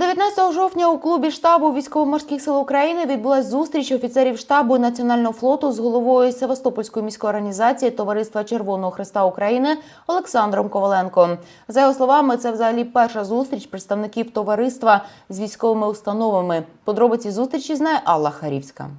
19 жовтня у клубі штабу військово-морських сил України відбулась зустріч офіцерів штабу Національного флоту з головою Севастопольської міської організації Товариства Червоного Христа України Олександром Коваленко. За його словами, це взагалі перша зустріч представників товариства з військовими установами. Подробиці зустрічі знає Алла Харівська.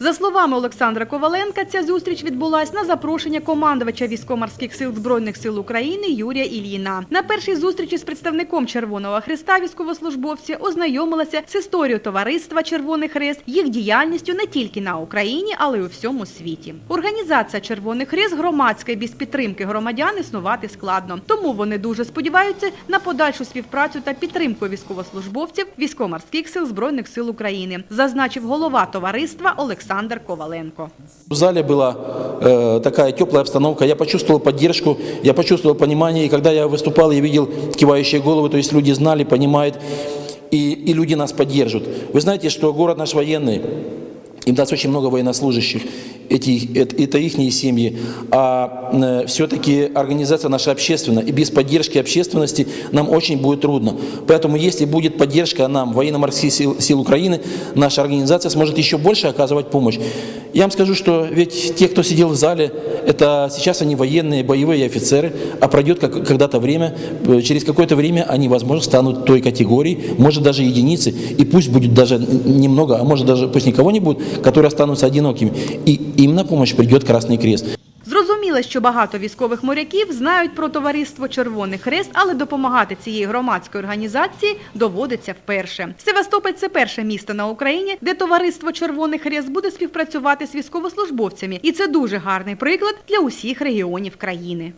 За словами Олександра Коваленка, ця зустріч відбулась на запрошення командувача військово-морських сил Збройних сил України Юрія Ільїна. На першій зустрічі з представником Червоного Хреста військовослужбовці ознайомилися з історією товариства Червоний Хрест, їх діяльністю не тільки на Україні, але й у всьому світі. Організація Червоний Хрест громадська і без підтримки громадян існувати складно. Тому вони дуже сподіваються на подальшу співпрацю та підтримку військовослужбовців військово-морських сил Збройних сил України, зазначив голова товариства Олександр Коваленко. В зале была э, такая теплая обстановка, я почувствовал поддержку, я почувствовал понимание, и когда я выступал, я видел кивающие головы, то есть люди знали, понимают, и, и люди нас поддержат. Вы знаете, что город наш военный, им даст очень много военнослужащих, Эти, это, это их семьи, а все-таки организация наша общественная, и без поддержки общественности нам очень будет трудно. Поэтому если будет поддержка нам, военно-морских сил, сил Украины, наша организация сможет еще больше оказывать помощь. Я вам скажу, что ведь те, кто сидел в зале, это сейчас они военные, боевые офицеры, а пройдет как, когда-то время, э, через какое-то время они, возможно, станут той категории, может даже единицы, и пусть будет даже немного, а может даже пусть никого не будет, которые останутся одинокими. И им на помощь придет Красный Крест. Зрозуміло, що багато військових моряків знають про товариство Червоний Хрест, але допомагати цієї громадської організації доводиться вперше. Севастополь це перше місто на Україні, де товариство Червоний Хрест буде співпрацювати з військовослужбовцями, і це дуже гарний приклад для усіх регіонів країни.